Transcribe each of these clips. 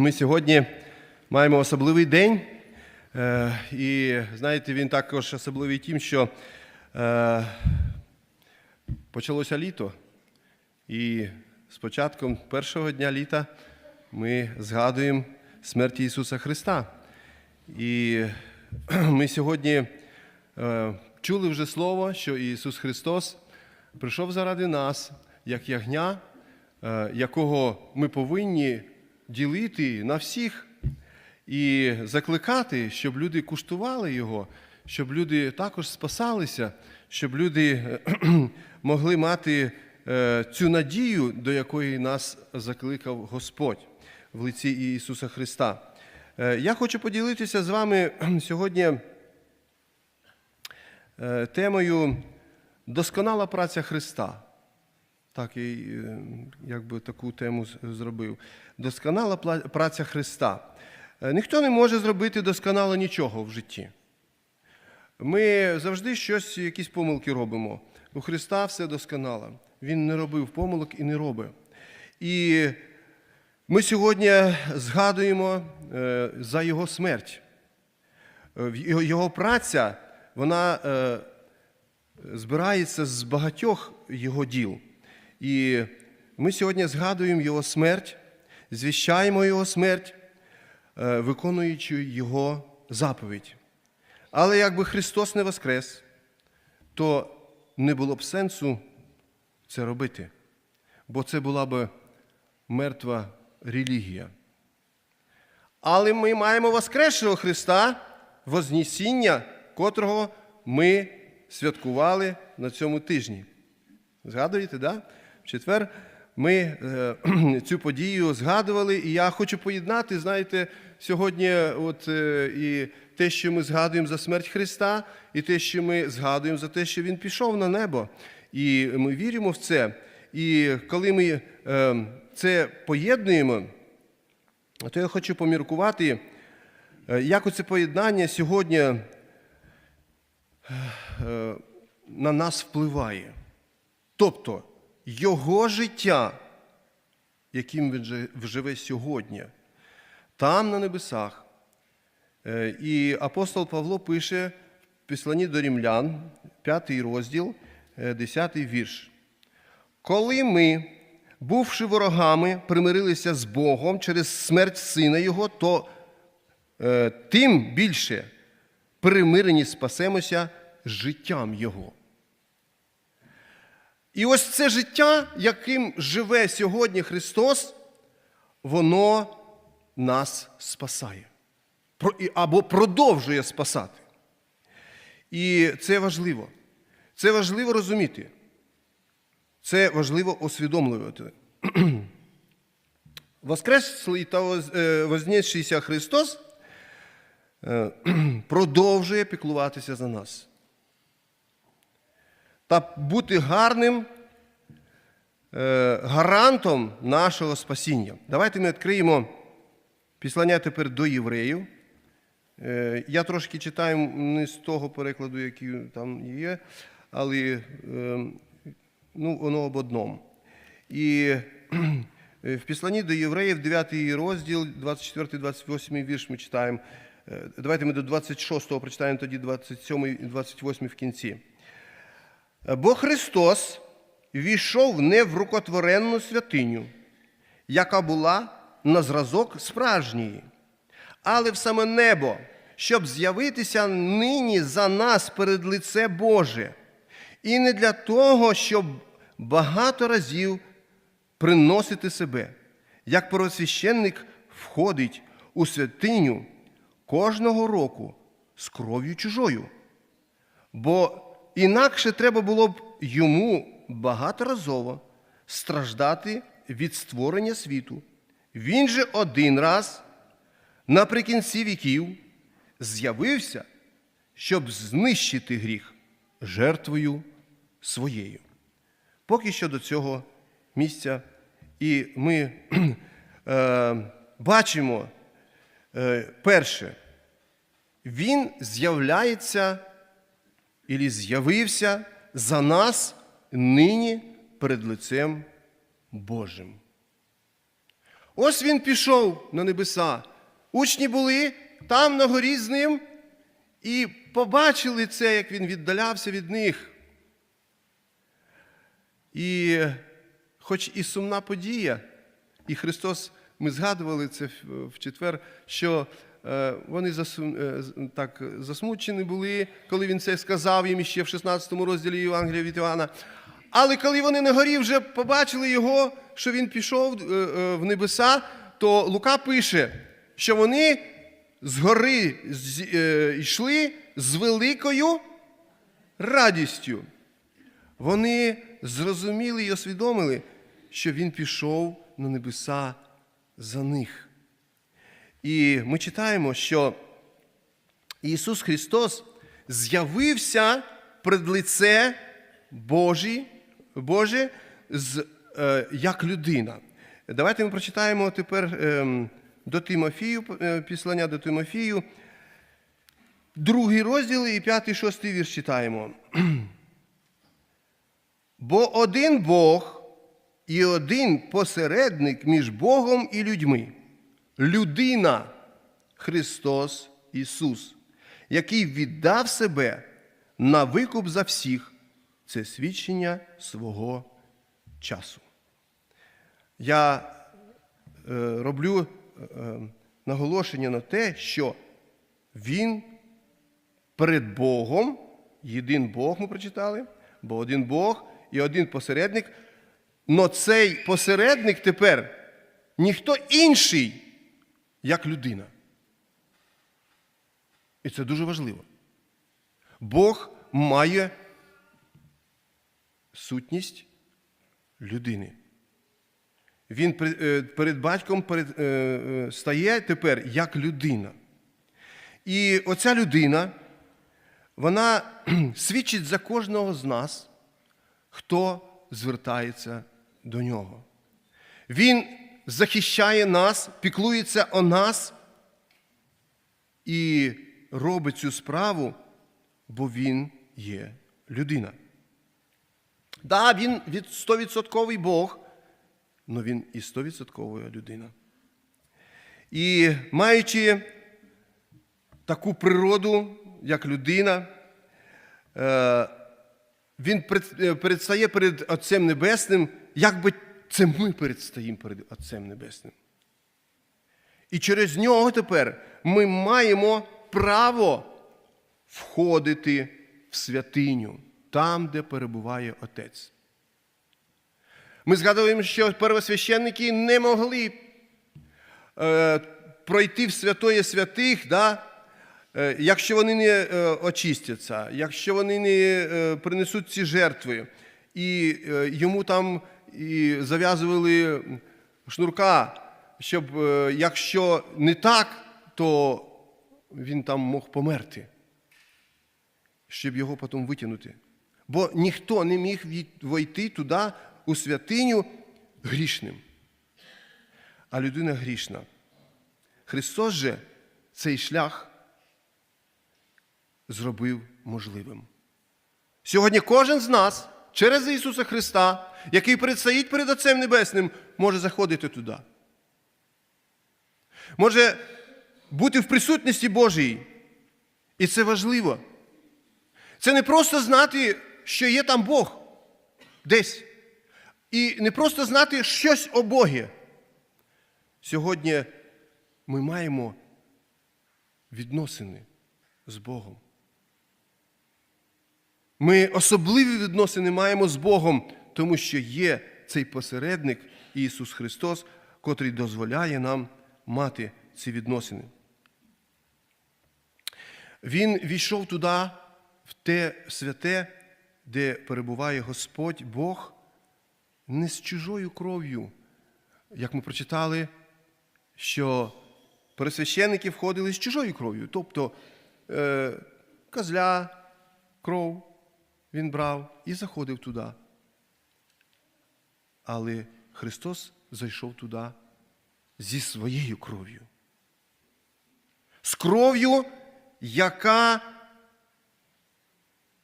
Ми сьогодні маємо особливий день, е, і знаєте, він також особливий тим, що е, почалося літо, і з початком першого дня літа ми згадуємо смерть Ісуса Христа. І ми сьогодні е, чули вже слово, що Ісус Христос прийшов заради нас, як ягня, якого ми повинні ділити на всіх і закликати, щоб люди куштували його, щоб люди також спасалися, щоб люди могли мати е, цю надію, до якої нас закликав Господь в лиці Ісуса Христа. Е, Я хочу поділитися з вами сьогодні е, темою Досконала праця Христа. Так, і якби таку тему зробив. Досконала праця Христа. Е, Ніхто не може зробити досконало нічого в житті. Ми завжди щось, якісь помилки робимо. У Христа все досконало. Він не робив помилок і не робить. І ми сьогодні згадуємо е, за Його смерть. Е, Його, праця, вона збирається з багатьох його діл. І ми сьогодні згадуємо його смерть, звіщаємо його смерть, е, виконуючи його заповідь. Але якби Христос не воскрес, то не було б сенсу це робити, бо це була б мертва релігія. Але ми маємо Воскресшого Христа, Вознесіння, котрого ми святкували на цьому тижні. Згадуєте, да? Четвер ми е, цю подію згадували, і я хочу поєднати, знаєте, сьогодні от, е, і те, що ми згадуємо за смерть Христа, і те, що ми згадуємо за те, що Він пішов на небо. І ми віримо в це. І коли ми е, це поєднуємо, то я хочу поміркувати, як оце поєднання сьогодні на нас впливає. Тобто його життя, яким він живе сьогодні, там на небесах. Е, І апостол Павло пише в Післанні до Римлян, 5 розділ, 10 вірш. Коли ми, бувши ворогами, примирилися з Богом через смерть Сина Його, то е, тим більше примирені спасемося життям Його. І ось це життя, яким живе сьогодні Христос, воно нас спасає. Або продовжує спасати. І це важливо. Це важливо розуміти. Це важливо усвідомлювати. Воскреслий та е, вознесшийся Христос е, продовжує піклуватися за нас. Та бути гарним е, гарантом нашого спасіння. Давайте ми відкриємо післання тепер до євреїв. Е, Я трошки читаю не з того перекладу, який там є, але е, ну, воно об одному. І в післанні до євреїв, 9 розділ, 24-28 вірш ми читаємо. Давайте ми до 26-го прочитаємо, тоді 27 і 28 в кінці. Бо Христос війшов не в рукотворенну святиню, яка була на зразок справжньої, але в саме небо, щоб з'явитися нині за нас перед лице Боже, і не для того, щоб багато разів приносити себе, як первосвященник входить у святиню кожного року з кров'ю чужою. Бо інакше треба було б йому багаторазово страждати від створення світу. Він же один раз наприкінці віків з'явився, щоб знищити гріх жертвою своєю. Поки що до цього місця, і ми е, бачимо е, перше, він з'являється і з'явився за нас нині перед лицем Божим. ось він пішов на небеса. Учні були там на горі з ним і побачили це, як він віддалявся від них. І хоч і сумна подія, і Христос, ми згадували це в- четвер, що вони засу- е, так засмучені були, коли він це сказав їм ще в 16 розділі Євангелія від Івана. Але коли вони на горі вже побачили його, що він пішов е, е, в небеса, то Лука пише, що вони з гори е, йшли з великою радістю. Вони зрозуміли і освідомили, що він пішов на небеса за них. І ми читаємо, що Ісус Христос з'явився пред лице Божі, Боже з, е, як людина. Давайте ми прочитаємо тепер ем, до Тимофію, е, післання до Тимофію, другий розділ і п'ятий, шостий вірш читаємо. Бо один Бог і один посередник між Богом і людьми людина Христос Ісус, який віддав себе на викуп за всіх, це свідчення свого часу. Я е, роблю е, наголошення на те, що Він перед Богом, єдин Бог ми прочитали, бо один Бог і один посередник. Но цей посередник тепер ніхто інший, як людина. І це дуже важливо. Бог має сутність людини. Він е, перед батьком е, е, стає тепер як людина. І оця людина, вона свідчить за кожного з нас, хто звертається до нього. Він захищає нас, піклується о нас і робить цю справу, бо він є людина. Да, він від 100% Бог, але він і 100% людина. І маючи таку природу, як людина, е, він е, предстає перед Отцем Небесним, як би це ми предстаємо перед Отцем Небесним. І через нього тепер ми маємо право входити в святиню, там, де перебуває Отець. Ми згадуємо, що первосвященники не могли е, пройти в святоє святих, да, е, якщо вони не е, очистяться, якщо вони не е, принесуть ці жертви, і йому там і зав'язували шнурка, щоб е, якщо не так, то він там мог померти, щоб його потім витягнути. Бо ніхто не міг войти туди, у святиню, грішним. А людина грішна. Христос же цей шлях зробив можливим. Сьогодні кожен з нас через Ісуса Христа, який предстоїть перед Отцем Небесним, може заходити туди. Може бути в присутності Божій. І це важливо. Це не просто знати, що є там Бог десь. І не просто знати щось о Богі. Сьогодні ми маємо відносини з Богом. Ми особливі відносини маємо з Богом, тому що є цей посередник Ісус Христос, котрий дозволяє нам мати ці відносини. Він війшов туди, в те святе, де перебуває Господь Бог, не з чужою кров'ю. Як ми прочитали, що пересвященники входили з чужою кров'ю, тобто е, козля, кров він брав і заходив туди. Але Христос зайшов туди зі своєю кров'ю. З кров'ю, яка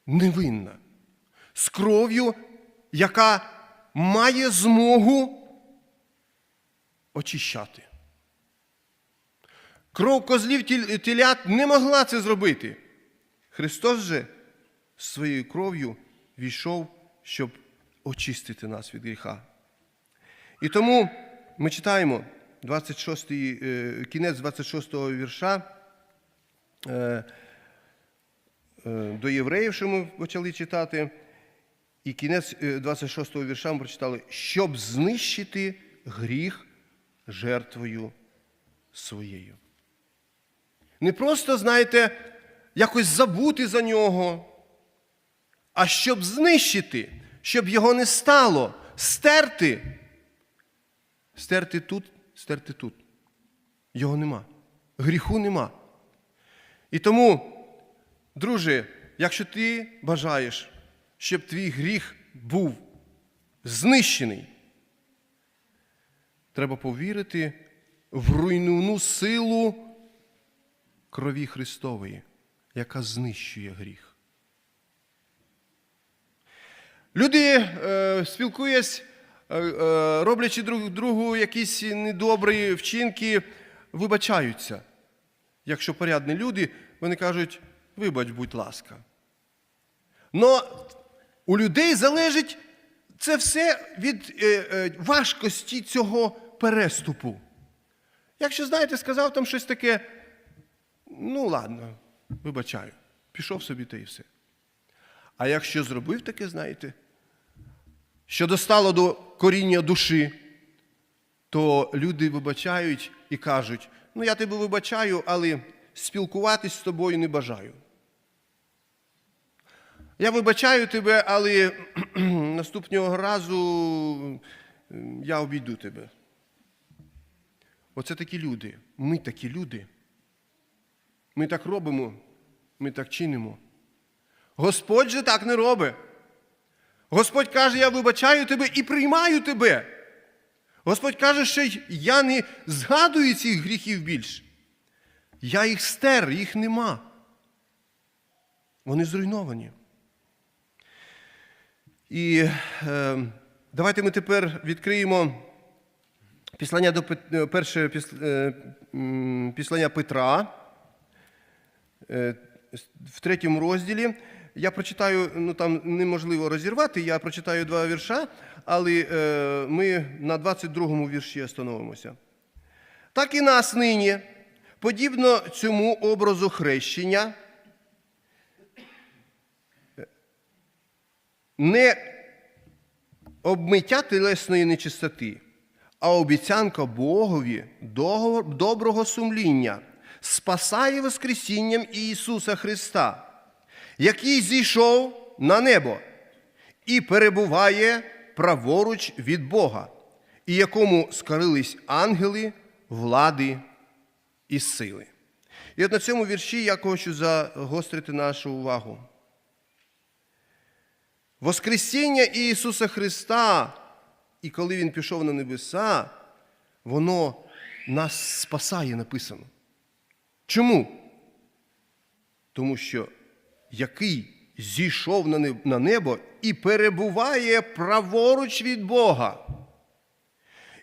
невинна. З кров'ю, яка має змогу очищати. Кров козлів телят не могла це зробити. Христос же своєю кров'ю війшов, щоб очистити нас від гріха. І тому ми читаємо 26, е, кінець 26 го вірша е, е, до євреїв, що ми почали читати, і кінець е, 26 вірша ми прочитали, щоб знищити гріх жертвою своєю. Не просто, знаєте, якось забути за нього, а щоб знищити, щоб його не стало, стерти. Стерти тут, стерти тут. Його нема. Гріху нема. І тому, друже, якщо ти бажаєш, щоб твій гріх був знищений, треба повірити в руйнівну силу крові Христової, яка знищує гріх. Люди, е, спілкуясь, е, е, роблячи друг другу якісь недобрі вчинки, вибачаються. Якщо порядні люди, вони кажуть, вибач, будь ласка. Но у людей залежить це все від важкості цього переступу. Якщо, знаєте, сказав там щось таке, ну ладно, вибачаю, пішов собі та і все. А якщо зробив таке, знаєте, що достало до коріння душі, то люди вибачають і кажуть: ну я тебе вибачаю, але спілкуватись з тобою не бажаю. Я вибачаю тебе, але наступного разу я обійду тебе. Оце такі люди. Ми такі люди. Ми так робимо, ми так чинимо. Господь же так не робить. Господь каже, я вибачаю тебе і приймаю тебе. Господь каже, що я не згадую цих гріхів більше. Я їх стер, їх нема. Вони зруйновані. І е, давайте ми тепер відкриємо післання до е, перше е, післання Петра е, в третьому розділі. Я прочитаю, ну там неможливо розірвати, я прочитаю два вірша, але е, ми на 22-му вірші остановимося. Так і нас нині, подібно цьому образу хрещення, не обмиття тілесної нечистоти, а обіцянка Богові доброго сумління спасає Воскресінням Ісуса Христа, який зійшов на небо і перебуває праворуч від Бога, і якому скарились ангели, влади і сили. І от на цьому вірші я хочу загострити нашу увагу. Воскресіння Ісуса Христа, і коли Він пішов на небеса, воно нас спасає, написано. Чому? Тому що який зійшов на небо і перебуває праворуч від Бога,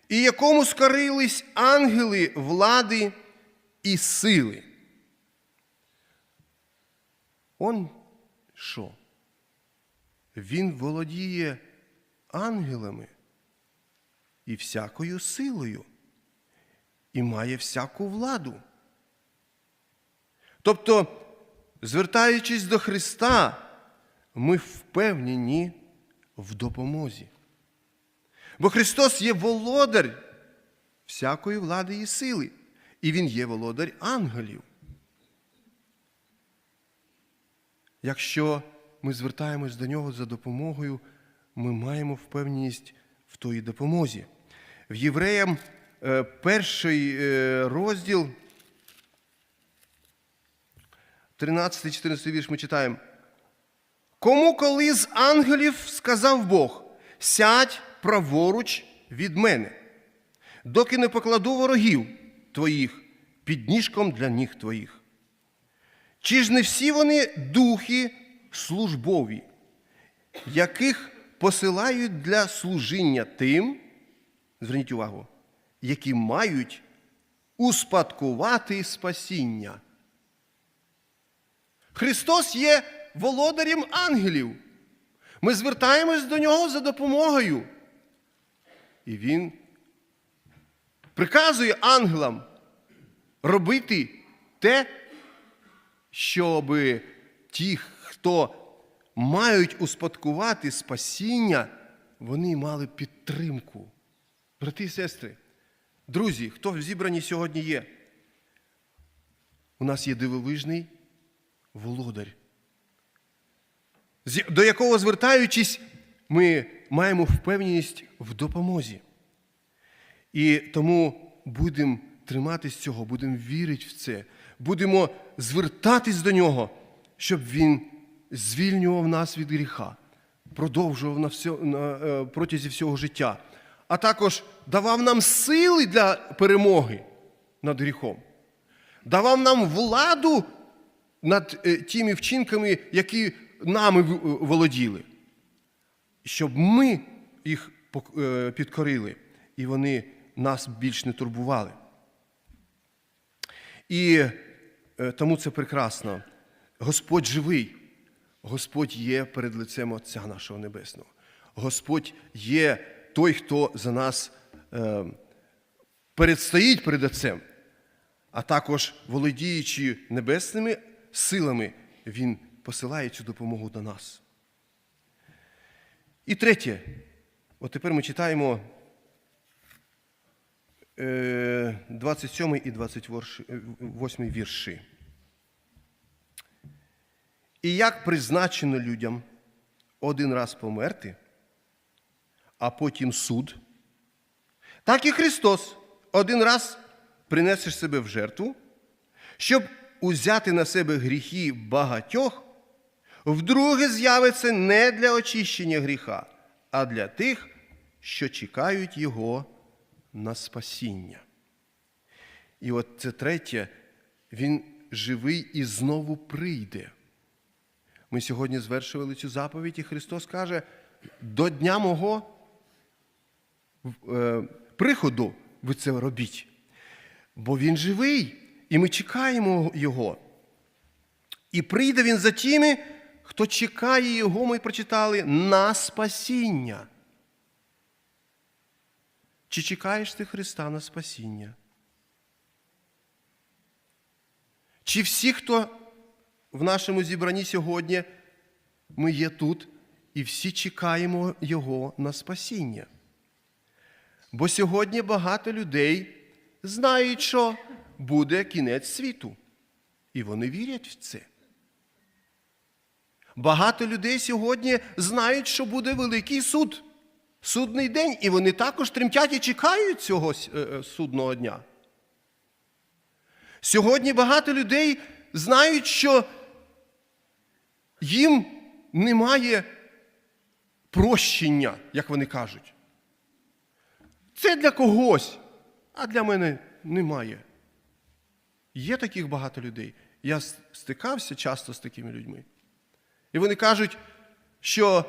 і якому скорились ангели влади і сили. Он що? Він володіє ангелами і всякою силою, і має всяку владу. Тобто, звертаючись до Христа, ми впевнені в допомозі. Бо Христос є володар всякої влади і сили, і Він є володар ангелів. Якщо ми звертаємось до Нього за допомогою, ми маємо впевненість в тої допомозі. В Євреям е, перший е, розділ 13, 14 вірш ми читаємо. Кому коли з ангелів сказав Бог, сядь праворуч від мене, доки не покладу ворогів твоїх під ніжком для ніг твоїх. Чи ж не всі вони духи службові, яких посилають для служіння тим, зверніть увагу, які мають успадкувати спасіння? Христос є володарем ангелів. Ми звертаємось до нього за допомогою. І Він приказує ангелам робити те, щоб ті, хто мають успадкувати спасіння, вони мали підтримку. Брати і сестри, друзі, хто в зібранні сьогодні є? У нас є дивовижний володар, до якого звертаючись, ми маємо впевненість в допомозі. І тому будемо триматись цього, будемо вірити в це, будемо звертатись до нього, щоб він звільнював нас від гріха, продовжував на все, на, е, протязі всього життя, а також давав нам сили для перемоги над гріхом, давав нам владу над е, тими вчинками, які нами е, володіли щоб ми їх е, підкорили, і вони нас більш не турбували. І тому це прекрасно. Господь живий, Господь є перед лицем Отця нашого Небесного. Господь є той, хто за нас передстоїть перед Отцем, а також володіючи небесними силами, Він посилає цю допомогу до нас. І третє, от тепер ми читаємо е, 27 і 28 вірші. І як призначено людям один раз померти, а потім суд, так і Христос один раз принесеш себе в жертву, щоб узяти на себе гріхи багатьох, вдруге з'явиться не для очищення гріха, а для тих, що чекають Його на спасіння. І от це третє, Він живий і знову прийде. Ми сьогодні звершували цю заповідь, і Христос каже: до дня мого е, приходу ви це робіть. Бо Він живий, і ми чекаємо Його. І прийде Він за тими, хто чекає Його, ми прочитали, на спасіння. Чи чекаєш ти Христа на спасіння? Чи всі, хто в нашому зібранні сьогодні, ми є тут і всі чекаємо Його на спасіння? Бо сьогодні багато людей знають, що буде кінець світу. І вони вірять в це. Багато людей сьогодні знають, що буде великий суд, судний день, і вони також тремтять і чекають цього е, е, судного дня. Сьогодні багато людей знають, що їм немає прощення, як вони кажуть. Це для когось, а для мене немає. Є таких багато людей. Я стикався часто з такими людьми. І вони кажуть, що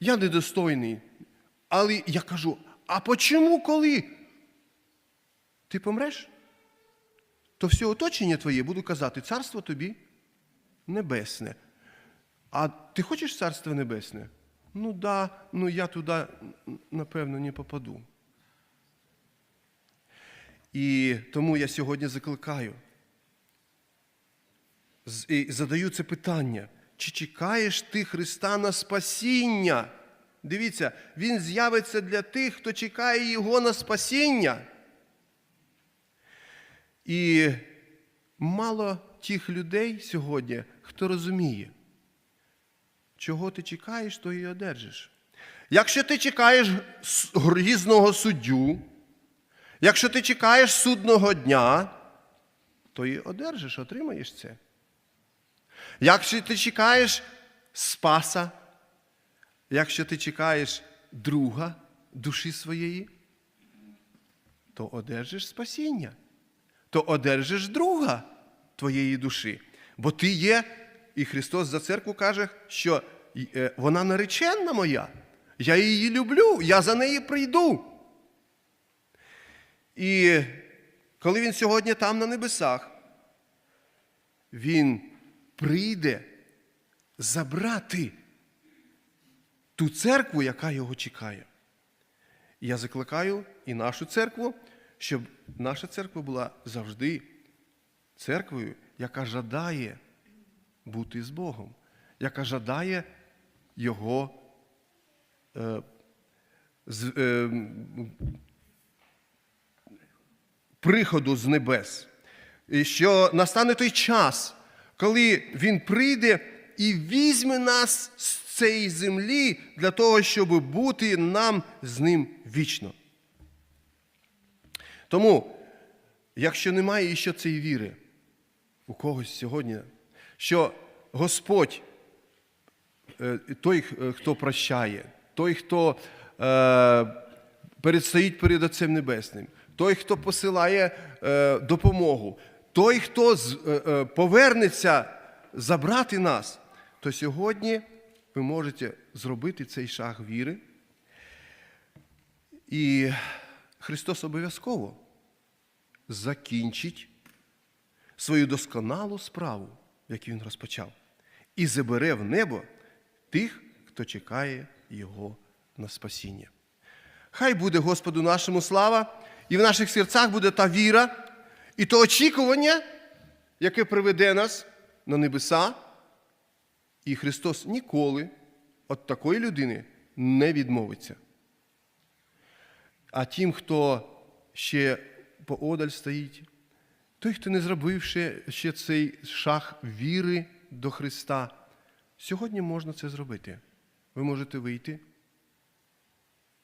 я недостойний. Але я кажу: а почому коли ти помреш, то все оточення твоє буду казати, царство тобі небесне. А ти хочеш царство небесне? Ну да, ну я туди, напевно, не попаду. І тому я сьогодні закликаю і задаю це питання: чи чекаєш ти Христа на спасіння? Дивіться, Він з'явиться для тих, хто чекає Його на спасіння. І мало тих людей сьогодні, хто розуміє, чого ти чекаєш, то і одержиш. Якщо ти чекаєш грізного суддю, якщо ти чекаєш судного дня, то і одержиш, отримаєш це. Якщо ти чекаєш спаса, якщо ти чекаєш друга душі своєї, то одержиш спасіння, то одержиш друга твоєї душі. Бо ти є, і Христос за церкву каже, що е, вона наречена моя, я її люблю, я за неї прийду. І коли він сьогодні там на небесах, він прийде забрати ту церкву, яка його чекає. Я закликаю і нашу церкву, щоб наша церква була завжди церквою, яка жадає бути з Богом, яка жадає Його е, з, е, приходу з небес. І що настане той час, коли Він прийде і візьме нас з цієї землі для того, щоб бути нам з ним вічно. Тому, якщо немає ще цієї віри у когось сьогодні, що Господь, е, той, е, хто прощає, той, хто е, передстоїть перед Отцем Небесним, той, хто посилає е, допомогу, той, хто е, е, повернеться забрати нас, то сьогодні ви можете зробити цей шаг віри. І Христос обов'язково закінчить свою досконалу справу, яку Він розпочав, і забере в небо тих, хто чекає Його на спасіння. Хай буде Господу нашому слава, і в наших серцях буде та віра і то очікування, яке приведе нас на небеса. І Христос ніколи від такої людини не відмовиться. А тим, хто ще поодаль стоїть, той, хто не зробив ще, ще цей шаг віри до Христа, сьогодні можна це зробити. Ви можете вийти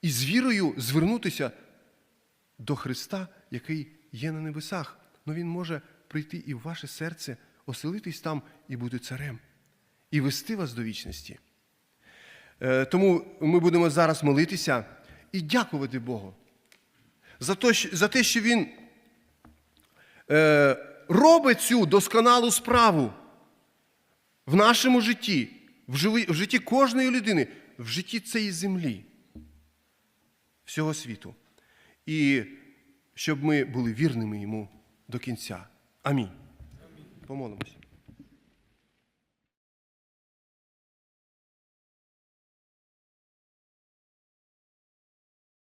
і з вірою звернутися до Христа, який є на небесах. Ну Він може прийти і в ваше серце, оселитись там і бути царем, і вести вас до вічності. Е, Тому ми будемо зараз молитися і дякувати Богу за те, за те, що Він е, робить цю досконалу справу в нашому житті, в житті кожної людини, в житті цієї землі, всього світу. І щоб ми були вірними йому до кінця. Амінь. Помолимося.